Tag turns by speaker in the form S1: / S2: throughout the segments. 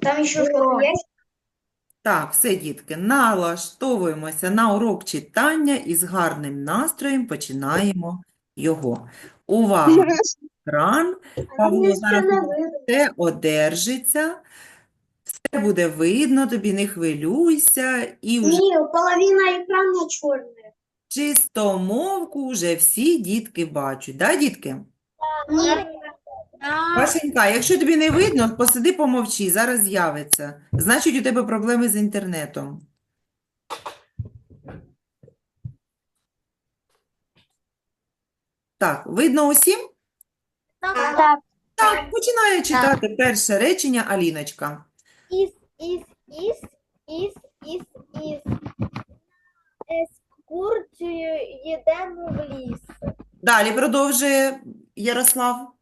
S1: Там еще что-то есть?
S2: Так, все, дітки, налаштовуємося на урок читання і з гарним настроєм починаємо його. Увага! Екран. Павло, зараз все одержиться, все буде видно, тобі не хвилюйся. І вже
S1: Не, половина экрана черная.
S2: чистомовку вже всі дітки бачать. Да, дітки?
S1: Нет.
S2: Пашенька, якщо тобі не видно, посиди, помовчи, зараз з'явиться. Значить, у тебе проблеми з інтернетом. Так, видно усім?
S1: Так.
S2: Так, починає читати перше речення Аліночка.
S3: Із, із, із, із, із, із. Екскурсію їдемо в ліс.
S2: Далі продовжує Ярослав.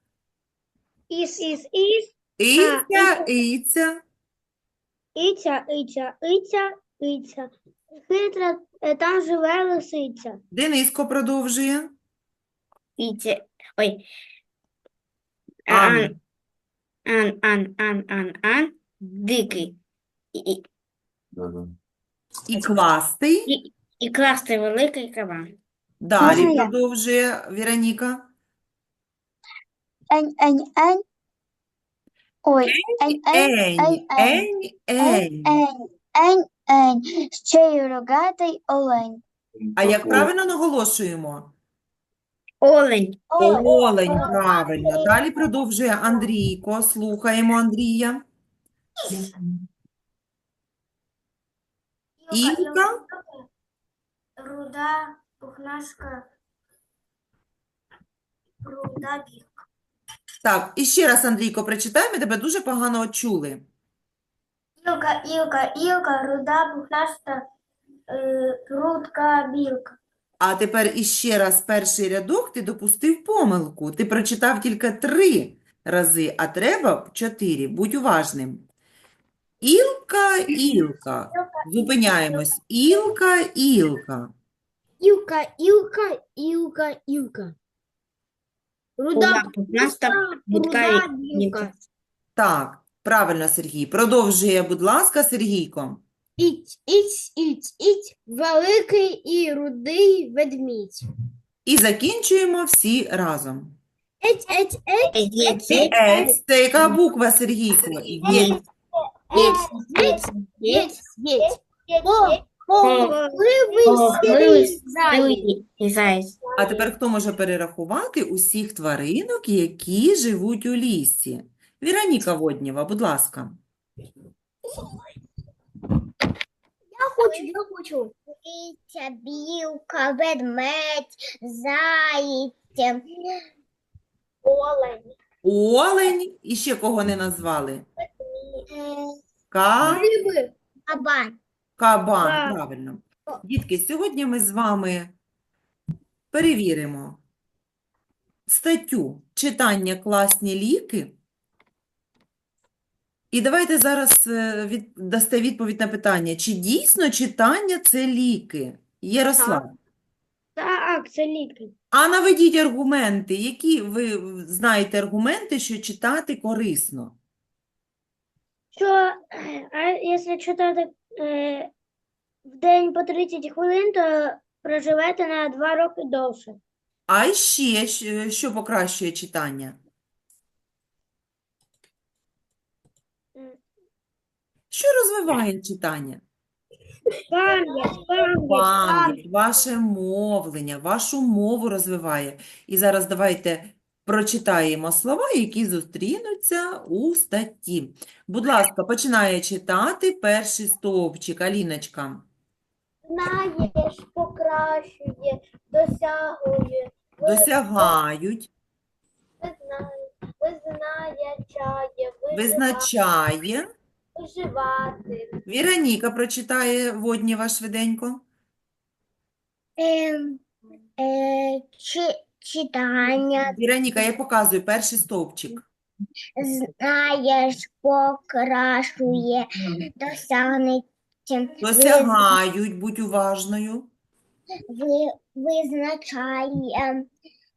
S1: Ис, ис, ис.
S2: Іця, іця.
S1: Иця, иця, иця, иця. Хитра, е, там живе лисиця.
S2: Дениско продовжує.
S4: Іце, ой,
S2: Ан.
S4: ан, ан, ан, ан, ан, ан, дикий. І, і,
S2: І квастий.
S4: і класти великий кабан.
S2: Далі
S1: Можна я?
S2: продовжує Віроніка.
S1: Ень, ень, ень. Ой, ень, ень,
S2: Ень,
S1: ень,
S2: ень, ень.
S1: ень, ень, ень. Ще й рогатий олень.
S2: А як правильно наголошуємо?
S4: Олень,
S2: Олень, правильно. Далі продовжує Андрійко. Слухаємо Андрія. Ілка.
S3: Руда, пухнашка, руда білка.
S2: Так, і ще раз, Андрійко, прочитай, ми тебе дуже погано чули.
S3: Ілка, ілка, ілка, руда, пухнашка, е, рудка, білка.
S2: А тепер іще раз перший рядок ти допустив помилку. Ти прочитав тільки три рази, а треба чотири. Будь уважним. Ілка, ілка. Зупиняємось. Ілка, ілка.
S3: Ілка, ілка, ілка, ілка. Руда,
S4: пухнаста, будка
S3: руда, білка.
S2: Так, правильно, Сергій. Продовжує, будь ласка, Сергійко.
S3: Іць, іць, іць, іць, великий і рудий ведмідь.
S2: І закінчуємо всі разом.
S3: Ець, ець, ець,
S4: Єць,
S2: Ець, це яка буква, Сергійко? Єць.
S3: єць, єць, єць.
S4: Погливий
S3: сірий заєць.
S2: А тепер хто може перерахувати усіх тваринок, які живуть у лісі? Віроніка Воднєва, будь ласка.
S3: Я хочу, я хочу.
S5: Киця, білка, ведмедь, заєць,
S3: Олень.
S2: Олень і ще кого не назвали?
S5: е,
S2: Ка...
S3: Риби.
S5: кабан.
S2: Кабан, правильно. Дітки, сьогодні ми з вами перевіримо статтю «Читання класні ліки». І давайте зараз е, від... дасте відповідь на питання, чи дійсно читання – це ліки? Ярослав,
S1: Так, це ліки.
S2: а наведіть аргументи, які ви знаєте аргументи, що читати корисно?
S1: Що, е, а якщо читати е, в день по 30 хвилин, то проживете на 2 роки довше.
S2: А ще що- що покращує читання?
S1: М.
S2: Що розвиває читання?
S1: Пам'ять, пам'ять,
S2: Пам'ять, ваше мовлення, вашу мову розвиває. І зараз давайте прочитаємо слова, які зустрінуться у статті. Будь ласка, починає читати перший стовпчик, Аліночка.
S3: Знаєш, покращує, досягує,
S2: Досягають,
S3: визнає, визначає,
S2: визначає.
S3: виживати.
S2: Віроніка прочитає Воднєва швиденько.
S5: Ем, е, чи, читання,
S2: Віроніка, я показую перший стовпчик.
S5: знаєш, покращує, досягнення,
S2: Досягають, будь уважною.
S5: ви, визначає,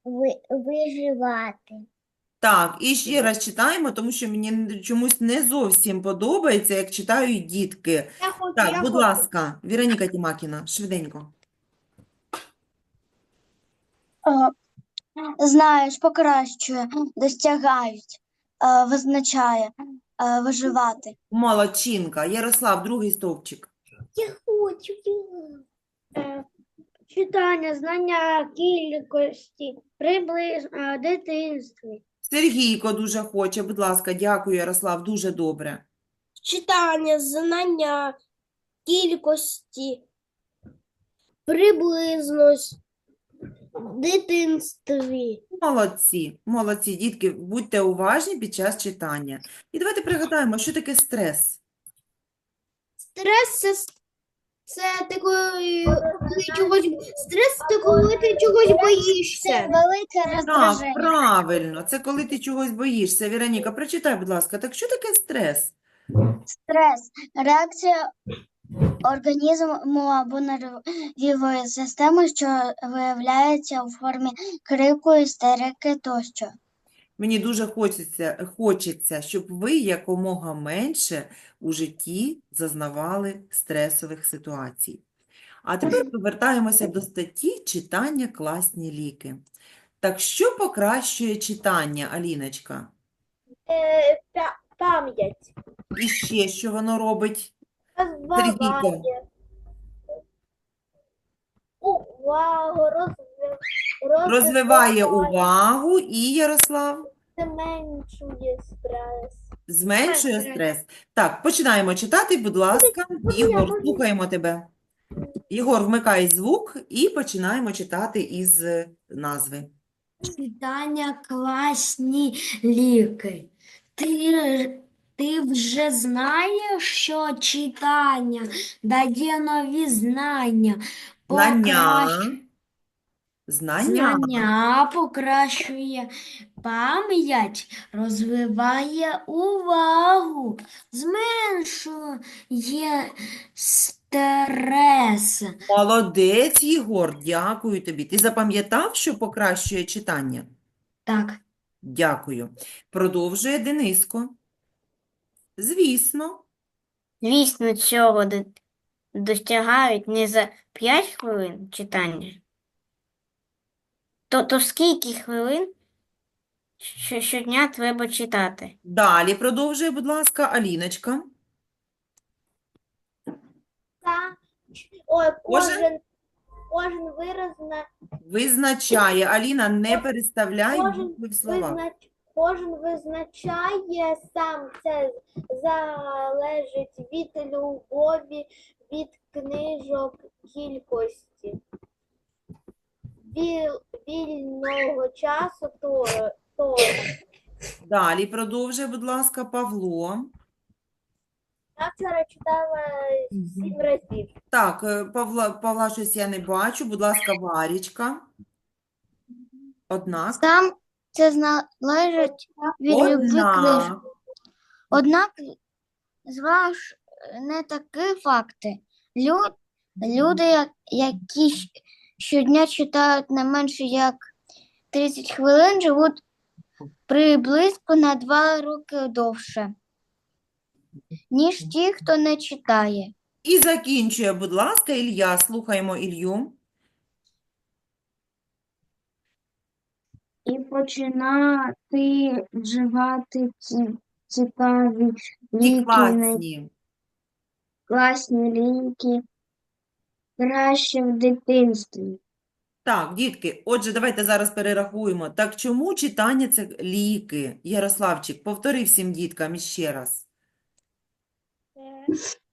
S5: ви, виживати.
S2: Так, і ще раз читаємо, тому що мені чомусь не зовсім подобається, як читають дітки.
S1: Я хочу,
S2: Так,
S1: я
S2: будь
S1: хочу.
S2: ласка, Віроніка Тімакіна, швиденько.
S6: Знаєш, покращує, достягають, е, визначає, е, виживати.
S2: Молодчинка. Ярослав, другий стовпчик.
S5: Я хочу.
S1: Е, Читання, знання кількості, приблизно дитинстві.
S2: Сергійко дуже хоче. Будь ласка, дякую, Ярослав, дуже добре.
S3: Читання, знання, кількості, приблизність, дитинстві.
S2: Молодці, молодці, дітки, будьте уважні під час читання. І давайте пригадаємо, що таке стрес.
S3: Стрес це, це ти коли коли чогось стрес це коли ти чогось боїшся.
S6: велике
S2: Так, правильно, це коли ти чогось боїшся. Віроніка, прочитай, будь ласка, так що таке стрес?
S6: Стрес, реакція організму або нервової системи, що виявляється у формі крику, істерики тощо.
S2: Мені дуже хочеться, хочеться, щоб ви якомога менше у житті зазнавали стресових ситуацій. А тепер повертаємося до статті «Читання – класні ліки». Так що покращує читання, Аліночка?
S5: Е, Пам'ять.
S2: І ще що воно робить? Сергійко.
S5: Увагу, розвив,
S2: Розвиває увагу і, Ярослав,
S5: зменшує стрес.
S2: зменшує
S1: стрес.
S2: стрес. Так, починаємо читати, будь ласка. Ігор, слухаємо тебе. Ігор, вмикай звук і починаємо читати із е, назви.
S7: Читання класні ліки. Ти, ти вже знаєш, що читання дає нові знання,
S2: Знання.
S7: покращ-
S2: Знання.
S7: знання покращує пам'ять, розвиває увагу, зменшує стрес.
S2: Молодець, Ігор, дякую тобі. Ти запам'ятав, що покращує читання?
S7: Так.
S2: Дякую. Продовжує Дениско. Звісно.
S4: Звісно, цього до- досягають не за 5 хвилин читання. То, то скільки хвилин що, щодня треба читати?
S2: Далі продовжує, будь ласка, Аліночка.
S5: Та, ой,
S2: Кожен?
S5: кожен, кожен вираз на
S2: Визначає. Аліна, не переставляй
S5: Кожен
S2: букви в слова.
S5: визнач, кожен визначає сам це залежить від любові, від книжок кількості. Вільного часу то, то
S2: Далі продовжує, будь ласка, Павло.
S5: я вчора читала сім разів.
S2: Так, е, Павла, Павла щось я не бачу. Будь ласка, Варічка. Однак.
S6: Сам це залежить від любви книжки.
S2: Однак.
S6: Зваж не такі факти. Лю- Люди, які щодня читають не менше як 30 хвилин, живуть приблизно на 2 роки довше, ніж ті, хто не читає.
S2: І закінчує, будь ласка, Ілля. Слухаємо Ілью.
S7: І починати вживати ці цікаві ліки,
S2: класні.
S7: класні ліки краще в дитинстві.
S2: Так, дітки, отже, давайте зараз перерахуємо. Так чому читання – це ліки? Ярославчик, повтори всім діткам іще раз.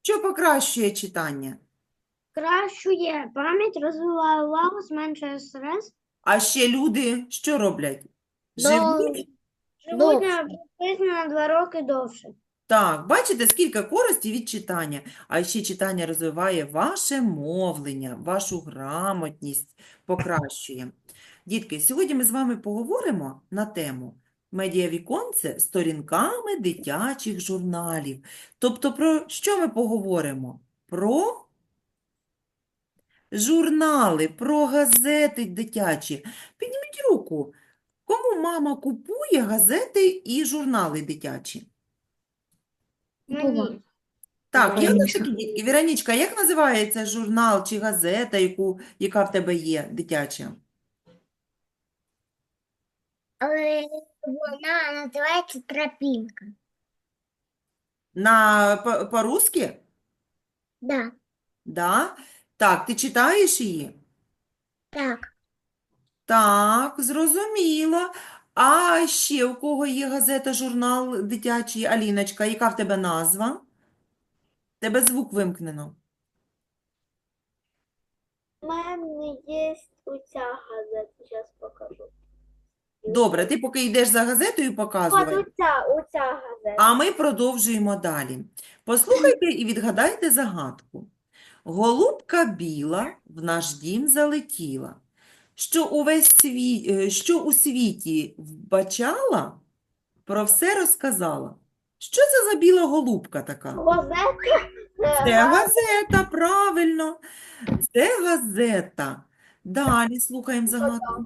S2: Що покращує читання?
S1: Кращує пам'ять, розвиває увагу, зменшує стрес.
S2: А ще люди що роблять? Живуть?
S1: Живуть на приблизно на 2 роки довше.
S2: Так, бачите, скільки користі від читання. А ще читання розвиває ваше мовлення, вашу грамотність покращує. Дітки, сьогодні ми з вами поговоримо на тему медіавіконце сторінками дитячих журналів. Тобто про що ми поговоримо? Про журнали, про газети дитячі. Підніміть руку. Кому мама купує газети і журнали дитячі?
S1: Мені.
S2: Так, є
S4: Вероничка.
S2: такі дітки. Віронічка, як називається журнал чи газета, яку, яка в тебе є дитяча?
S6: Вона називається тропінка.
S2: На по- по-русски?
S6: Да,
S2: Да? Так, ти читаєш її?
S6: так.
S2: Так, зрозуміло. А ще у кого є газета, журнал дитячий? Аліночка, яка в тебе назва? Тебе звук вимкнено.
S5: У мене є оця газета, зараз покажу.
S2: Добре, ти поки йдеш за газетою,
S5: От
S2: показувай.
S5: оця, оця газета.
S2: А ми продовжуємо далі. Послухайте і відгадайте загадку. Голубка біла в наш дім залетіла. Що увесь світ, е, що у світі вбачала, про все розказала. Що це за біла голубка така?
S5: Газета.
S2: Це газета, правильно. Це газета. Далі слухаємо загадку.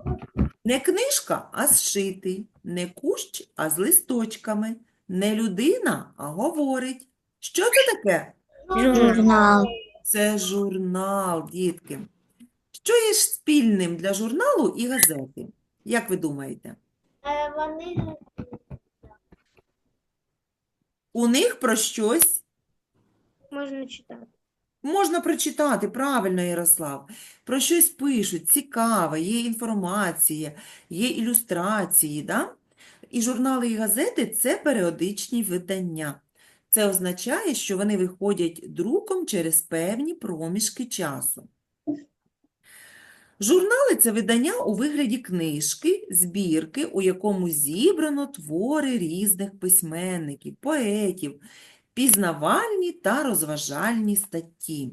S2: Не книжка, а зшитий. Не кущ, а з листочками. Не людина, а говорить. Що це таке?
S6: Журнал.
S2: Це журнал, дітки. Що є ж спільним для журналу і газети? Як ви думаєте?
S5: Е, Вони
S2: У них про щось
S1: Можна читати.
S2: Можна прочитати, правильно, Ярослав. Про щось пишуть, цікаве, є інформація, є ілюстрації, да? І журнали і газети – це періодичні видання. Це означає, що вони виходять друком через певні проміжки часу. Журнали – це видання у вигляді книжки, збірки, у якому зібрано твори різних письменників, поетів, пізнавальні та розважальні статті.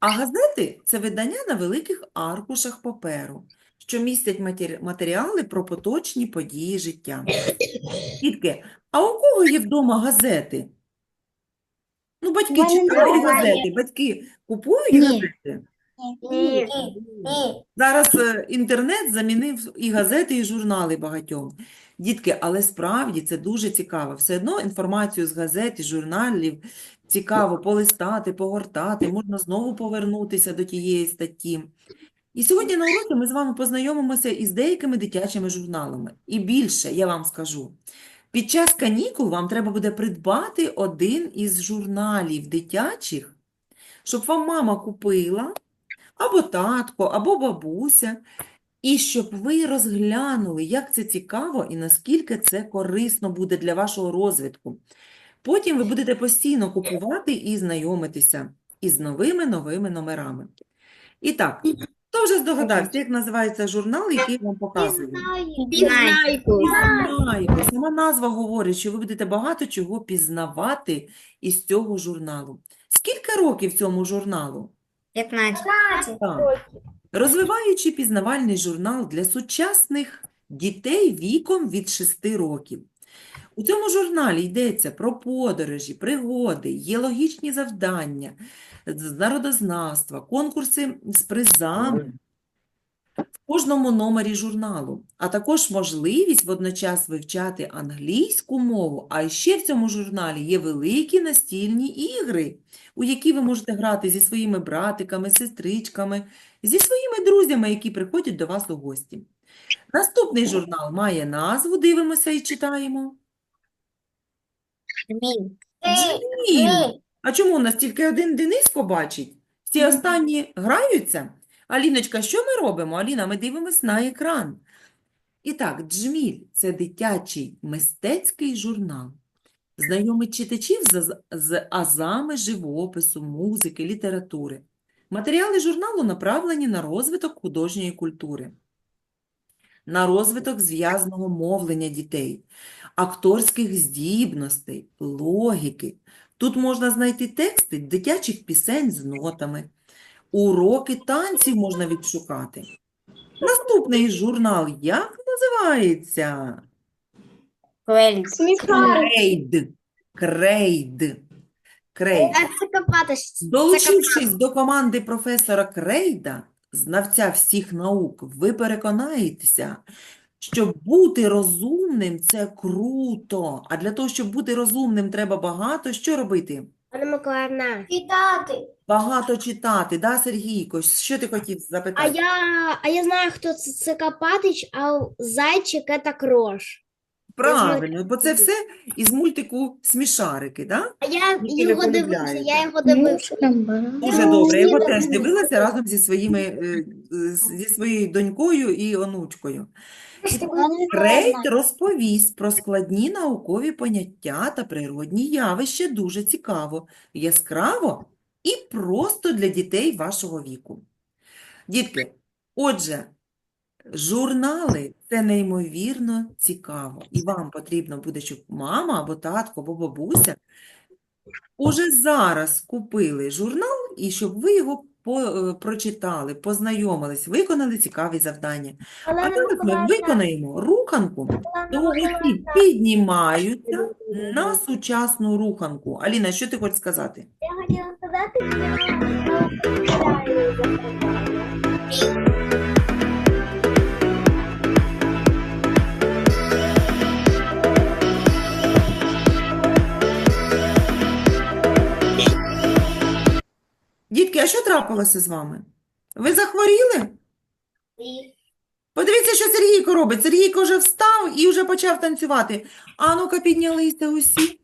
S2: А газети – це видання на великих аркушах паперу, що містять матеріали про поточні події життя. Дітки, а у кого є вдома газети? Ну, батьки
S6: мене
S2: читають газети, батьки купують
S6: Ні.
S2: газети?
S6: Ні.
S2: Зараз е, інтернет замінив і газети, і журнали багатьом. Дітки, але справді це дуже цікаво. Все одно інформацію з газет і журналів цікаво полистати, погортати, можна знову повернутися до тієї статті. І сьогодні на уроці ми з вами познайомимося із деякими дитячими журналами. І більше, я вам скажу, під час канікул вам треба буде придбати один із журналів дитячих, щоб вам мама купила, або татко, або бабуся, і щоб ви розглянули, як це цікаво і наскільки це корисно буде для вашого розвитку. Потім ви будете постійно купувати і знайомитися із новими-новими номерами. І так, хто вже здогадався, як називається журнал, який я вам показую?
S3: Пізнайку.
S2: Пізнайку. Сама назва говорить, що ви будете багато чого пізнавати із цього журналу. Скільки років цьому журналу?
S4: 15.
S2: Так. Розвиваючи пізнавальний журнал для сучасних дітей віком від 6 років. У цьому журналі йдеться про подорожі, пригоди, є логічні завдання, з народознавства, конкурси з призами в кожному номері журналу, а також можливість водночас вивчати англійську мову. А ще в цьому журналі є великі настільні ігри, у які ви можете грати зі своїми братиками, сестричками, зі своїми друзями, які приходять до вас у гості. Наступний журнал має назву, дивимося і читаємо.
S4: Змій.
S2: А чому у нас тільки один Дениско бачить? Всі останні граються? Аліночка, що ми робимо? Аліна, ми дивимось на екран. І так, Джміль – це дитячий мистецький журнал. Знайомить читачів з, з азами живопису, музики, літератури. Матеріали журналу направлені на розвиток художньої культури, на розвиток зв'язного мовлення дітей, акторських здібностей, логіки. Тут можна знайти тексти дитячих пісень з нотами, уроки танців можна відшукати. Наступний журнал як називається?
S4: Крейд.
S2: Крейд. Крейд. Крейд. Долучившись до команди професора Крейда, знавця всіх наук, ви переконаєтеся, Щоб бути розумним, це круто. А для того, щоб бути розумним, треба багато що робити?
S3: Анна Миколаївна.
S5: Читати.
S2: Багато читати, да, Сергійко? Що ти хотів
S3: А
S2: запитати?
S3: я, а я знаю, хто це, це Копатич, а зайчик це крош.
S2: Правильно, бо це все із мультику «Смішарики», да?
S3: А я
S2: Які ви
S3: його дивився,
S2: полюбляєте?
S3: я його дивився.
S2: Дуже добре. Я його теж дивилася разом зі своїми, е, зі своєю донькою і онучкою. Фрейд розповість про складні наукові поняття та природні явища дуже цікаво, яскраво і просто для дітей вашого віку. Дітки, отже, журнали – це неймовірно цікаво. І вам потрібно буде, щоб мама або татко, або бабуся уже зараз купили журнал і щоб ви його по, е, прочитали, познайомились, виконали цікаві завдання. А зараз ми виконаємо руханку, то усі піднімаються на сучасну руханку. Аліна, що ти хочеш сказати?
S5: я хотіла сказати, що я
S2: Дітки, а що трапилося з вами? Ви захворіли? Подивіться, що Сергійко робить. Сергійко вже встав і вже почав танцювати. А ну-ка, піднялися усі.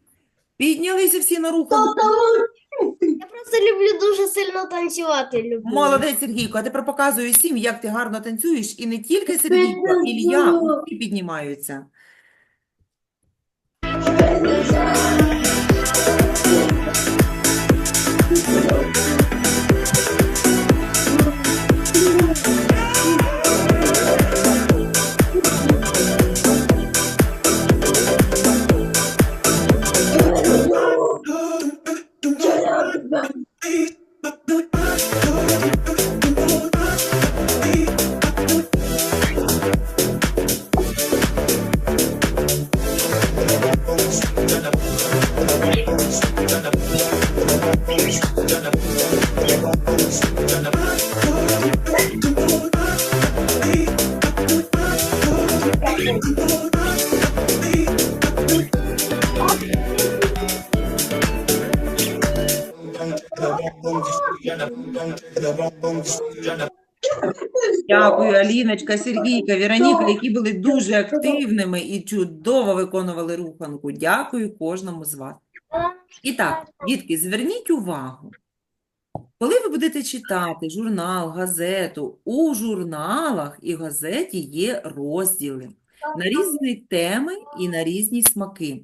S2: Піднялися всі на руханку.
S3: Я просто люблю дуже сильно танцювати. Люблю.
S2: Молодець, Сергійко, а тепер показую всім, як ти гарно танцюєш. І не тільки Сергійко, Ілля, усі піднімаються. Аліночка, Сергійка, Віроніка, які були дуже активними і чудово виконували руханку. Дякую кожному з вас. І так, дітки, зверніть увагу. Коли ви будете читати журнал, газету, у журналах і газеті є розділи на різні теми і на різні смаки.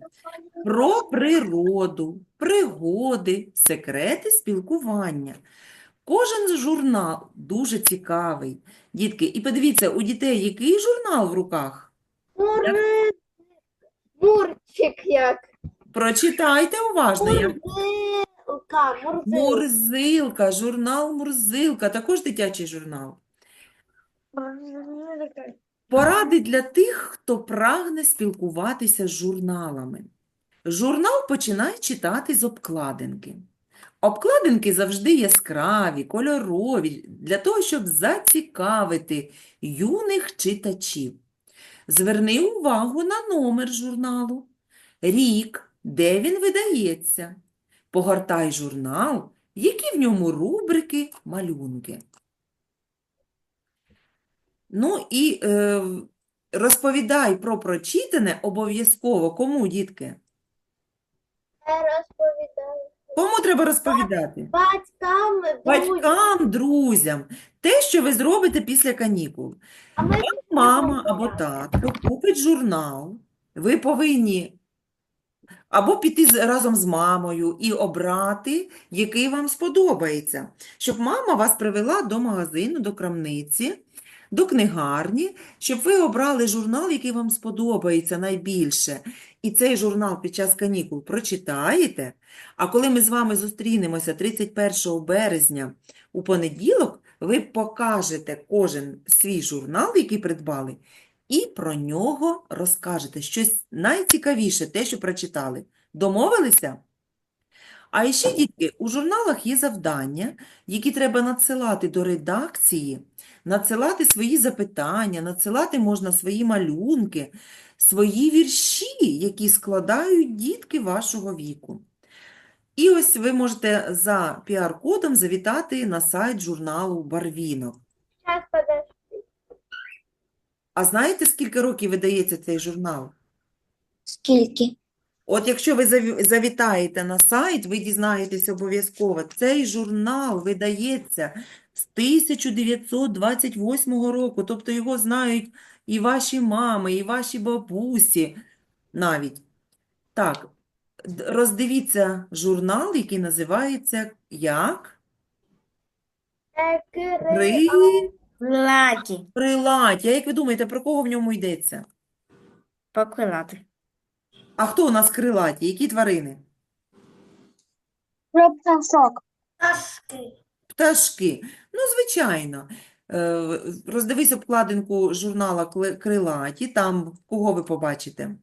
S2: Про природу, пригоди, секрети спілкування. Кожен журнал дуже цікавий. Дітки, і подивіться, у дітей який журнал в руках?
S5: Мурчик як.
S2: Прочитайте уважно. Я...
S5: Мурзилка, мурзилка.
S2: Мурзилка, журнал Мурзилка, також дитячий журнал. Поради для тих, хто прагне спілкуватися з журналами. Журнал починай читати з обкладинки. Обкладинки завжди яскраві, кольорові, для того, щоб зацікавити юних читачів. Зверни увагу на номер журналу, рік, де він видається. Погортай журнал, які в ньому рубрики, малюнки. Ну і е, розповідай про прочитане обов'язково. Кому, дітки?
S5: Я розповідаю.
S2: Кому треба розповідати?
S5: Батькам, друзям.
S2: Батькам, друзям. Те, що ви зробите після канікул.
S5: А ми
S2: Мама або татко купить журнал. Ви повинні або піти з- разом з мамою і обрати, який вам сподобається, щоб мама вас привела до магазину, до крамниці, до книгарні, щоб ви обрали журнал, який вам сподобається найбільше. І цей журнал під час канікул прочитаєте, а коли ми з вами зустрінемося 31 березня у понеділок, ви покажете кожен свій журнал, який придбали, і про нього розкажете щось найцікавіше, те, що прочитали. Домовилися? А ще, дітки, у журналах є завдання, які треба надсилати до редакції надсилати свої запитання, надсилати можна свої малюнки, свої вірші, які складають дітки вашого віку. І ось ви можете за QR-кодом завітати на сайт журналу Барвінок. А знаєте, скільки років видається цей журнал?
S7: Скільки?
S2: От якщо ви завітаєте на сайт, ви дізнаєтесь обов'язково, цей журнал видається з 1928 року, тобто його знають і ваші мами, і ваші бабусі навіть. Так, роздивіться журнал, який називається як? При...
S4: Крилаті.
S2: Крилаті. А як ви думаєте, про кого в ньому йдеться?
S4: Покрилати.
S2: А хто у нас крилаті? Які тварини?
S7: Про пташок.
S2: Пташки. Ну, звичайно. Е, Роздивись обкладинку журнала «Кле- Крилаті. Там кого ви побачите?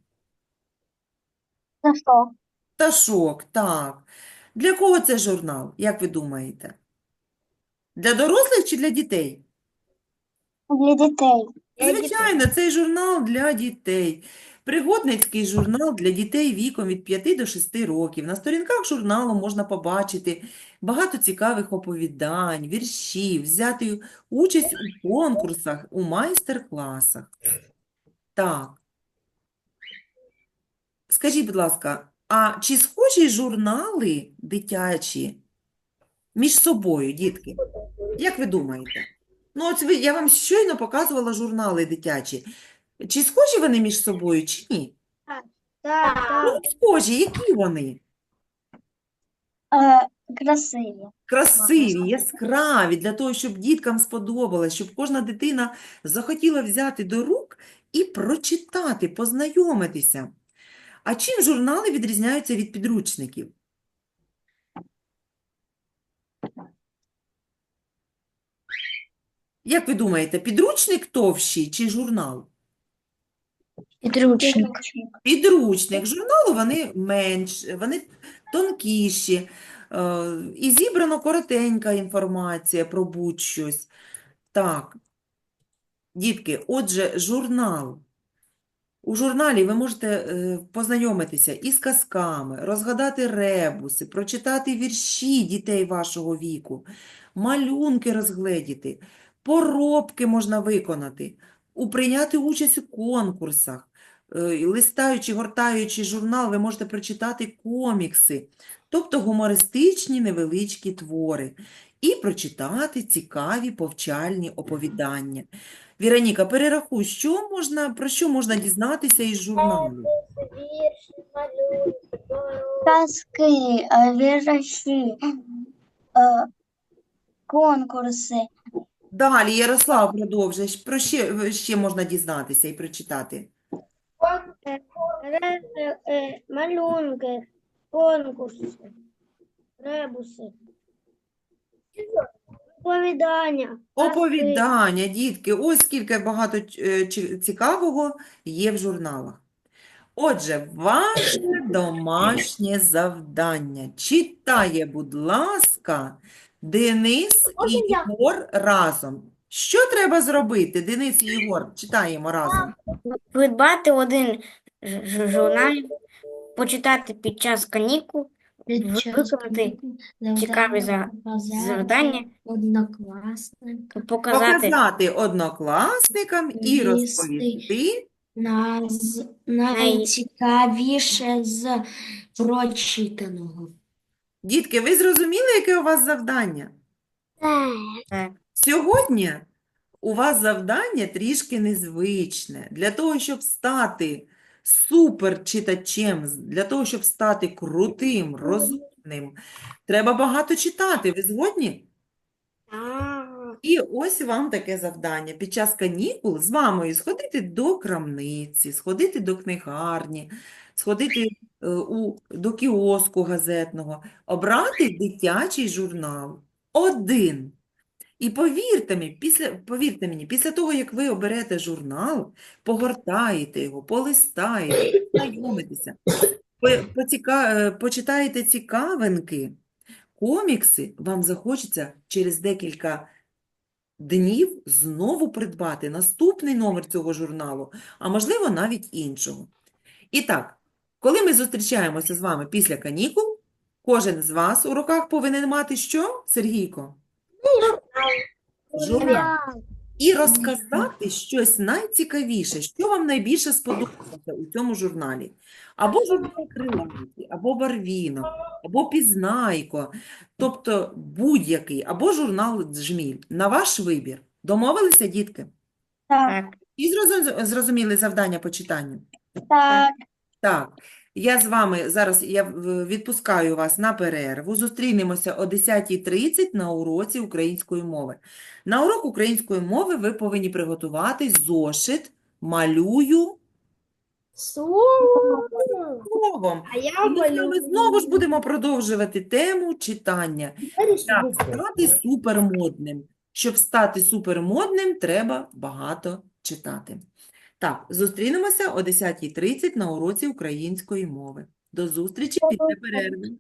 S7: Пташок.
S2: Пташок, так. Для кого це журнал, як ви думаєте? Для дорослих чи для дітей?
S7: Для дітей.
S2: Звичайно, цей журнал для дітей. Пригодницький журнал для дітей віком від 5 до 6 років. На сторінках журналу можна побачити багато цікавих оповідань, віршів, взяти участь у конкурсах, у майстер-класах. Так. Скажіть, будь ласка, а чи схожі журнали дитячі між собою, дітки? Як ви думаєте? Ну, от я вам щойно показувала журнали дитячі. Чи схожі вони між собою, чи ні?
S1: Так.
S2: Ну, схожі, які вони?
S7: Е, красиві.
S2: Красиві, яскраві, для того, щоб діткам сподобалось, щоб кожна дитина захотіла взяти до рук і прочитати, познайомитися. А чим журнали відрізняються від підручників? Як ви думаєте, підручник товщий чи журнал?
S7: Підручник.
S2: Підручник журналу вони менш, вони тонкіші, е, і зібрано коротенька інформація про будь-щось. Так, дітки, отже, журнал. У журналі ви можете е, познайомитися із казками, розгадати ребуси, прочитати вірші дітей вашого віку, малюнки розгледіти, поробки можна виконати, прийняти участь у конкурсах. Е, Листаючи, гортаючи журнал, ви можете прочитати комікси, тобто гумористичні невеличкі твори, і прочитати цікаві повчальні оповідання. Віроніка, перерахуй, що можна, про що можна дізнатися із журналу?
S7: Казки, е, вірші, е, конкурси,
S2: Далі, Ярослав продовжує. Про що ще можна дізнатися і прочитати?
S1: Малюнки, конкурси, ребуси, оповідання.
S2: Оповідання, дітки, ось скільки багато е, цікавого є в журналах. Отже, ваше домашнє завдання. Читає, будь ласка, Денис і Єгор разом. Що треба зробити? Денис і Єгор, читаємо разом.
S4: Придбати один ж- ж- журнал, почитати під час канікул, виконати цікаві за- завдання,
S7: однокласник,
S4: показати
S2: Показати однокласникам і
S7: Листи.
S2: розповісти.
S7: Наз... найцікавіше з прочитаного.
S2: Дітки, ви зрозуміли, яке у вас завдання?
S4: Так.
S2: Сьогодні у вас завдання трішки незвичне. Для того, щоб стати суперчитачем, для того, щоб стати крутим, розумним, треба багато читати. Ви згодні? І ось вам таке завдання. Під час канікул з мамою сходити до крамниці, сходити до книгарні, сходити е, у, до кіоску газетного, обрати дитячий журнал. Один. І повірте мені, після, повірте мені, після того, як ви оберете журнал, погортаєте його, полистаєте, познайомитеся, поціка- е, почитаєте цікавинки, комікси, вам захочеться через декілька днів знову придбати наступний номер цього журналу, а можливо навіть іншого. І так, коли ми зустрічаємося з вами після канікул, кожен з вас у руках повинен мати що, Сергійко? Журнал. І розказати щось найцікавіше, що вам найбільше сподобалося у цьому журналі. Або журнал Крилаті, або Барвінок, або Пізнайко, тобто будь-який, або журнал Джміль. На ваш вибір. Домовилися, дітки?
S4: Так.
S2: І зрозуміли завдання по читанню?
S7: Так.
S2: Так, я з вами зараз я відпускаю вас на перерву. Зустрінемося о 10.30 на уроці української мови. На урок української мови ви повинні приготувати зошит «Малюю
S5: Слово.
S2: словом».
S5: А я
S2: І ми знову ж будемо продовжувати тему читання. Як стати супермодним? Щоб стати супермодним, треба багато читати. Так, зустрінемося о 10.30 на уроці української мови. До зустрічі після перерви.